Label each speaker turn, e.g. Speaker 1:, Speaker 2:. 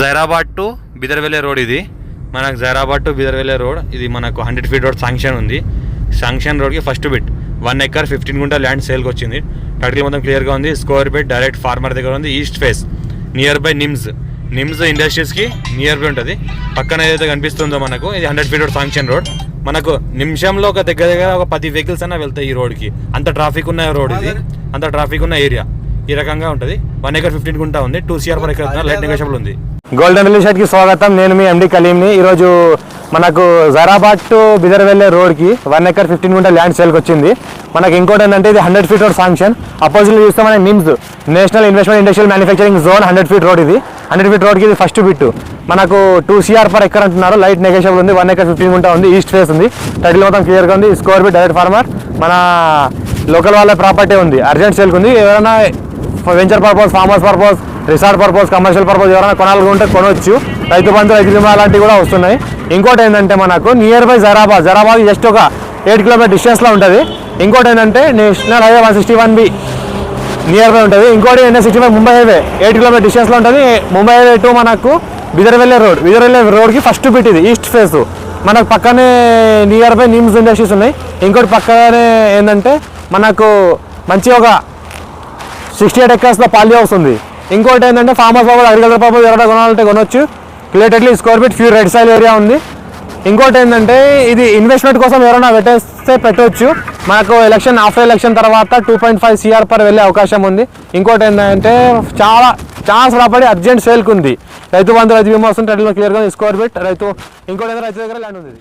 Speaker 1: Zaheerabad to బిదర్వెల్లే road ఇది. మనకు Zaheerabad to బిదర్వెల్లే road ఇది మనకు హండ్రెడ్ ఫీట్ రోడ్ శాంక్షన్ ఉంది. శాంక్షన్ రోడ్కి first bit one acre fifteen గుంట ల్యాండ్ సేల్కి వచ్చింది. టైటిల్ మొత్తం క్లియర్గా ఉంది. స్క్వేర్ బిట్ డైరెక్ట్ ఫార్మర్ దగ్గర ఉంది. East face near by NIMZ NIMZ ఇండస్ట్రీస్కి near by ఉంటుంది. పక్కన ఏదైతే కనిపిస్తుందో మనకు ఇది hundred feet road sanction road మనకు నిమిషంలో ఒక దగ్గర దగ్గర ఒక పది వెహికల్స్ అన్న వెళ్తాయి ఈ రోడ్కి అంత ట్రాఫిక్ ఉన్న రోడ్ ఇది. అంత ట్రాఫిక్ ఉన్న ఏరియా ఈ రకంగా ఉంటుంది. వన్ ఎకర్ ఫిఫ్టీన్ గుంటా ఉంది. Two CR per acre light negotiable ఉంది.
Speaker 2: గోల్డెన్ రిలీజ్కి స్వాగతం. నేను మీ ఎండి కలీంని ఈరోజు మనకు జరాబాద్ టు బిదర్ వెళ్ళే రోడ్కి వన్ ఎకర్ ఫిఫ్టీన్ గుంట ల్యాండ్ సేల్కి వచ్చింది. మనకి ఇంకోటి ఏంటంటే ఇది hundred feet road sanction opposite చూస్తే మనకి NIMZ national investment industrial manufacturing zone hundred feet road ఇది. హండ్రెడ్ ఫీట్ రోడ్కి ఇది ఫస్ట్ బిట్ మనకు టూ సిఆర్ పర్ ఎకర్ అంటున్నారు. లైట్ నెగోషియబుల్ ఉంది. వన్ ఎకర్ ఫిఫ్టీన్ గుంటా ఉంది. ఈస్ట్ ఫేస్ ఉంది. టైటిల్ మొత్తం క్లియర్గా ఉంది. స్కోర్ బిట్ డైరెక్ట్ ఫార్మర్ మన లోకల్ వాళ్ళ ప్రాపర్టీ ఉంది. అర్జెంట్ సేల్కి ఉంది. ఎవరైనా venture purpose farmers purpose resort purpose commercial purpose ఎవరైనా కొనాలనుకుంటే కొనవచ్చు రైతు బంధు రైతు బీమా లాంటివి కూడా వస్తున్నాయి. ఇంకోటి ఏంటంటే మనకు near by Zaheerabad Zaheerabad just ఒక ఎయిట్ కిలోమీటర్ డిస్టెన్స్లో ఉంటుంది. ఇంకోటి ఏంటంటే national highway one sixty one B near by ఉంటుంది. ఇంకోటి NS sixty five Mumbai highway eight kilometre డిస్టెన్స్లో ఉంటుంది. ముంబై హైవే టు మనకు బిదర్వెల్లే రోడ్ బిదర్వెల్లే రోడ్కి ఫస్ట్ బిట్ ఇది ఈస్ట్ ఫేస్ మనకు పక్కనే నియర్ బై నిమ్స్ ఇండస్ట్రీస్ ఉన్నాయి. ఇంకోటి పక్కనే ఏంటంటే మనకు మంచి ఒక సిక్స్టీ ఎయిట్ ఎకర్స్లో పాలి హౌస్ ఉంది. ఇంకోటి ఏంటంటే ఫార్మ్ హౌస్ అగ్రికల్చర్ పర్పస్ ఎవరైనా కొనాలంటే కొనొచ్చు. Relatedly square feet few red soil area ఉంది. ఇంకోటి ఏంటంటే ఇది ఇన్వెస్ట్మెంట్ కోసం ఎవరైనా పెట్టేస్తే పెట్టవచ్చు మనకు ఎలక్షన్ ఆఫ్టర్ ఎలక్షన్ తర్వాత two point five CR per వెళ్ళే అవకాశం ఉంది. ఇంకోటి ఏంటంటే చాలా ఛాన్స్ రాబడి అర్జెంట్ సేల్కి ఉంది రైతు బంధు రైతు బీమా వస్తుంది క్లియర్గా స్క్వేర్ ఫీట్ రైతు ఇంకోటి ఏంటంటే రైతు దగ్గర ల్యాండ్ ఉంది